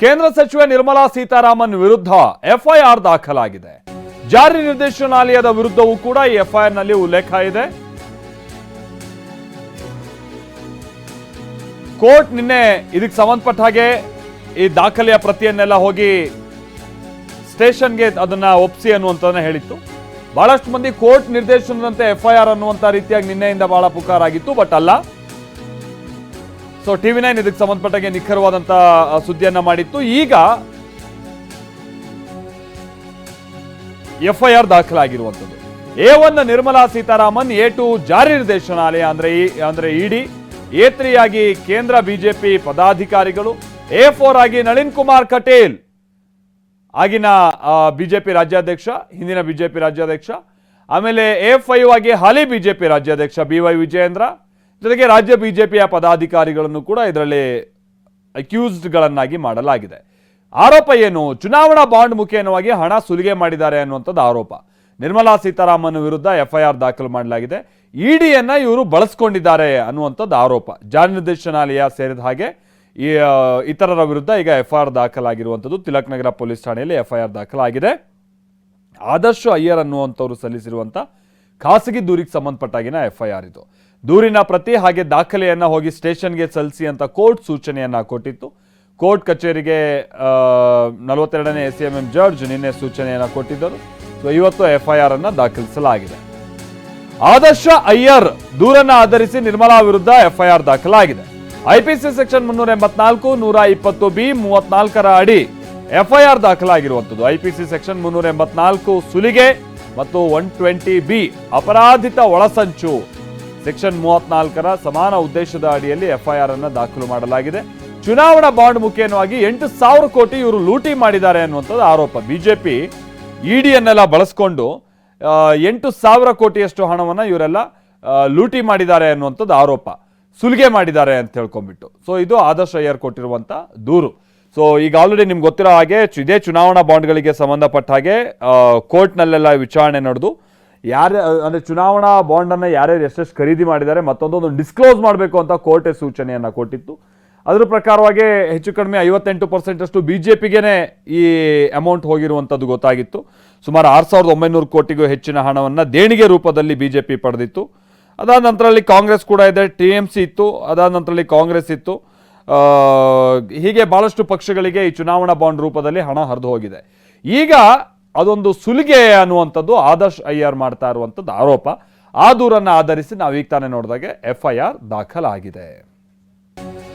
ಕೇಂದ್ರ ಸಚಿವೆ ನಿರ್ಮಲಾ ಸೀತಾರಾಮನ್ ವಿರುದ್ಧ ಎಫ್ಐಆರ್ ದಾಖಲಾಗಿದೆ. ಜಾರಿ ನಿರ್ದೇಶನಾಲಯದ ವಿರುದ್ಧವೂ ಕೂಡ ಈ ಎಫ್ಐಆರ್ನಲ್ಲಿ ಉಲ್ಲೇಖ ಇದೆ. ಕೋರ್ಟ್ ನಿನ್ನೆ ಇದಕ್ಕೆ ಸಂಬಂಧಪಟ್ಟ ಹಾಗೆ ಈ ದಾಖಲೆಯ ಪ್ರತಿಯನ್ನೆಲ್ಲ ಹೋಗಿ ಸ್ಟೇಷನ್ಗೆ ಅದನ್ನ ಒಪ್ಸಿ ಅನ್ನುವಂಥದ್ದನ್ನ ಹೇಳಿತ್ತು. ಬಹಳಷ್ಟು ಮಂದಿ ಕೋರ್ಟ್ ನಿರ್ದೇಶನದಂತೆ ಎಫ್ಐಆರ್ ಅನ್ನುವಂಥ ರೀತಿಯಾಗಿ ನಿನ್ನೆಯಿಂದ ಬಹಳ ಪುಕಾರಾಗಿತ್ತು, ಬಟ್ ಅಲ್ಲ. ಸೊ ಟಿವಿ ನೈನ್ ಇದಕ್ಕೆ ಸಂಬಂಧಪಟ್ಟಾಗೆ ನಿಖರವಾದಂತ ಸುದ್ದಿಯನ್ನ ಮಾಡಿತ್ತು. ಈಗ FIR ದಾಖಲಾಗಿರುವಂಥದ್ದು. A one Nirmala Sitharaman, A two ಜಾರಿ ನಿರ್ದೇಶನಾಲಯ, ಅಂದ್ರೆ ಅಂದ್ರೆ ಇಡಿ, ಎ ತ್ರೀ ಆಗಿ ಕೇಂದ್ರ ಬಿಜೆಪಿ ಪದಾಧಿಕಾರಿಗಳು, ಎ ಫೋರ್ ಆಗಿ ನಳಿನ್ ಕುಮಾರ್ ಕಟೇಲ್, ಆಗಿನ ಬಿಜೆಪಿ ರಾಜ್ಯಾಧ್ಯಕ್ಷ, ಹಿಂದಿನ ಬಿಜೆಪಿ ರಾಜ್ಯಾಧ್ಯಕ್ಷ, ಆಮೇಲೆ ಎ ಫೈವ್ ಆಗಿ ಹಾಲಿ ಬಿಜೆಪಿ ರಾಜ್ಯಾಧ್ಯಕ್ಷ ಬಿ ವೈ ವಿಜಯೇಂದ್ರ ಜೊತೆಗೆ ರಾಜ್ಯ ಬಿಜೆಪಿಯ ಪದಾಧಿಕಾರಿಗಳನ್ನು ಕೂಡ ಇದರಲ್ಲಿ ಅಕ್ಯೂಸ್ಡ್ಗಳನ್ನಾಗಿ ಮಾಡಲಾಗಿದೆ. ಆರೋಪ ಏನು? ಚುನಾವಣಾ ಬಾಂಡ್ ಮುಖೇನವಾಗಿ ಹಣ ಸುಲಿಗೆ ಮಾಡಿದ್ದಾರೆ ಅನ್ನುವಂಥದ್ದು ಆರೋಪ. ನಿರ್ಮಲಾ ಸೀತಾರಾಮನ್ ವಿರುದ್ಧ ಎಫ್ಐಆರ್ ದಾಖಲು ಮಾಡಲಾಗಿದೆ. ಇಡಿಯನ್ನು ಇವರು ಬಳಸ್ಕೊಂಡಿದ್ದಾರೆ ಅನ್ನುವಂಥದ್ದು ಆರೋಪ. ಜಾರಿ ನಿರ್ದೇಶನಾಲಯ ಸೇರಿದ ಹಾಗೆ ಈ ಇತರರ ವಿರುದ್ಧ ಈಗ ಎಫ್ಐಆರ್ ದಾಖಲಾಗಿರುವಂಥದ್ದು ತಿಲಕ್ ನಗರ ಪೊಲೀಸ್ ಠಾಣೆಯಲ್ಲಿ ಎಫ್ಐಆರ್ ದಾಖಲಾಗಿದೆ. ಆದರ್ಶ ಅಯ್ಯರ್ ಅನ್ನುವಂಥವ್ರು ಸಲ್ಲಿಸಿರುವಂಥ ಖಾಸಗಿ ದೂರಿಗೆ ಸಂಬಂಧಪಟ್ಟಾಗಿನ ಎಫ್ಐಆರ್ ಇದು. ದೂರಿನ ಪ್ರತಿ ಹಾಗೆ ದಾಖಲೆಯನ್ನ ಹೋಗಿ ಸ್ಟೇಷನ್ಗೆ ಸಲ್ಲಿಸಿ ಅಂತ ಕೋರ್ಟ್ ಸೂಚನೆಯನ್ನ ಕೊಟ್ಟಿತ್ತು. ಕೋರ್ಟ್ ಕಚೇರಿಗೆ ನಲವತ್ತೆರಡನೇ ಎಸ್ ಎಂ ಎಂ ಜಡ್ಜ್ ನಿನ್ನೆ ಸೂಚನೆಯನ್ನ ಕೊಟ್ಟಿದ್ದರು. ಸೊ ಇವತ್ತು ಎಫ್ಐಆರ್ ಅನ್ನ ದಾಖಲಿಸಲಾಗಿದೆ. ಆದರ್ಶ ಅಯ್ಯರ್ ದೂರನ್ನ ಆಧರಿಸಿ ನಿರ್ಮಲಾ ವಿರುದ್ಧ ಎಫ್ಐಆರ್ ದಾಖಲಾಗಿದೆ. ಐಪಿಸಿ ಸೆಕ್ಷನ್ ಮುನ್ನೂರ ಎಂಬತ್ನಾಲ್ಕು, ನೂರ ಇಪ್ಪತ್ತು ಬಿ, ಮೂವತ್ನಾಲ್ಕರ ಅಡಿ ಎಫ್ಐಆರ್ ದಾಖಲಾಗಿರುವಂಥದ್ದು. ಐಪಿಸಿ ಸೆಕ್ಷನ್ ಮುನ್ನೂರ ಎಂಬತ್ನಾಲ್ಕು, ಸುಲಿಗೆ ಮತ್ತು ಒನ್ ಟ್ವೆಂಟಿ ಬಿ ಅಪರಾಧಿತ ಒಳಸಂಚು. ಸೆಕ್ಷನ್ ಮೂವತ್ನಾಲ್ಕರ ಸಮಾನ ಉದ್ದೇಶದ ಅಡಿಯಲ್ಲಿ ಎಫ್ಐಆರ್ ಅನ್ನು ದಾಖಲು ಮಾಡಲಾಗಿದೆ. ಚುನಾವಣಾ ಬಾಂಡ್ ಮುಖೇನವಾಗಿ ಎಂಟು ಸಾವಿರ ಕೋಟಿ ಇವರು ಲೂಟಿ ಮಾಡಿದ್ದಾರೆ ಅನ್ನುವಂಥದ್ದು ಆರೋಪ. ಬಿಜೆಪಿ ಇಡಿಯನ್ನೆಲ್ಲ ಬಳಸ್ಕೊಂಡು ಎಂಟು ಸಾವಿರ ಕೋಟಿಯಷ್ಟು ಹಣವನ್ನು ಇವರೆಲ್ಲ ಲೂಟಿ ಮಾಡಿದ್ದಾರೆ ಅನ್ನುವಂಥದ್ದು ಆರೋಪ. ಸುಲಿಗೆ ಮಾಡಿದ್ದಾರೆ ಅಂತ ಹೇಳ್ಕೊಂಡ್ಬಿಟ್ಟು. ಸೊ ಇದು ಆದರ್ಶ ಅಯ್ಯರ್ ಕೊಟ್ಟಿರುವಂಥ ದೂರು. ಸೊ ಈಗ ಆಲ್ರೆಡಿ ನಿಮ್ಗೆ ಗೊತ್ತಿರೋ ಹಾಗೆ ಇದೇ ಚುನಾವಣಾ ಬಾಂಡ್ಗಳಿಗೆ ಸಂಬಂಧಪಟ್ಟ ಹಾಗೆ ಕೋರ್ಟ್ನಲ್ಲೆಲ್ಲ ವಿಚಾರಣೆ ನಡೆದು, ಯಾರು, ಅಂದರೆ ಚುನಾವಣಾ ಬಾಂಡನ್ನು ಯಾರ್ಯಾರು ಎಷ್ಟೆಷ್ಟು ಖರೀದಿ ಮಾಡಿದ್ದಾರೆ ಮತ್ತೊಂದೊಂದು ಡಿಸ್ಕ್ಲೋಸ್ ಮಾಡಬೇಕು ಅಂತ ಕೋರ್ಟೆ ಸೂಚನೆಯನ್ನು ಕೊಟ್ಟಿತ್ತು. ಅದ್ರ ಪ್ರಕಾರವಾಗಿ ಹೆಚ್ಚು ಕಡಿಮೆ ಐವತ್ತೆಂಟು ಪರ್ಸೆಂಟ್ ಅಷ್ಟು ಬಿ ಜೆ ಪಿಗೇನೆ ಈ ಅಮೌಂಟ್ ಹೋಗಿರುವಂಥದ್ದು ಗೊತ್ತಾಗಿತ್ತು. ಸುಮಾರು ಆರು ಸಾವಿರದ ಒಂಬೈನೂರು ಕೋಟಿಗೂ ಹೆಚ್ಚಿನ ಹಣವನ್ನು ದೇಣಿಗೆ ರೂಪದಲ್ಲಿ ಬಿ ಜೆ ಪಿ ಪಡೆದಿತ್ತು. ಅದಾದ ನಂತರದಲ್ಲಿ ಕಾಂಗ್ರೆಸ್ ಕೂಡ ಇದೆ ಟಿ ಎಂ ಸಿ ಇತ್ತು, ಅದಾದ ನಂತರದಲ್ಲಿ ಕಾಂಗ್ರೆಸ್ ಇತ್ತು. ಹೀಗೆ ಭಾಳಷ್ಟು ಪಕ್ಷಗಳಿಗೆ ಈ ಚುನಾವಣಾ ಬಾಂಡ್ ರೂಪದಲ್ಲಿ ಹಣ ಹರಿದು ಹೋಗಿದೆ. ಈಗ ಅದೊಂದು ಸುಲಿಗೆ ಅನ್ನುವಂಥದ್ದು ಆದರ್ಶ್ ಅಯ್ಯರ್ ಮಾಡ್ತಾ ಇರುವಂಥದ್ದು ಆರೋಪ. ಆ ದೂರನ್ನು ಆಧರಿಸಿ ನಾವು ಈಗ ತಾನೇ ನೋಡಿದಾಗೆ ಎಫ್ ಐ ಆರ್ ದಾಖಲಾಗಿದೆ.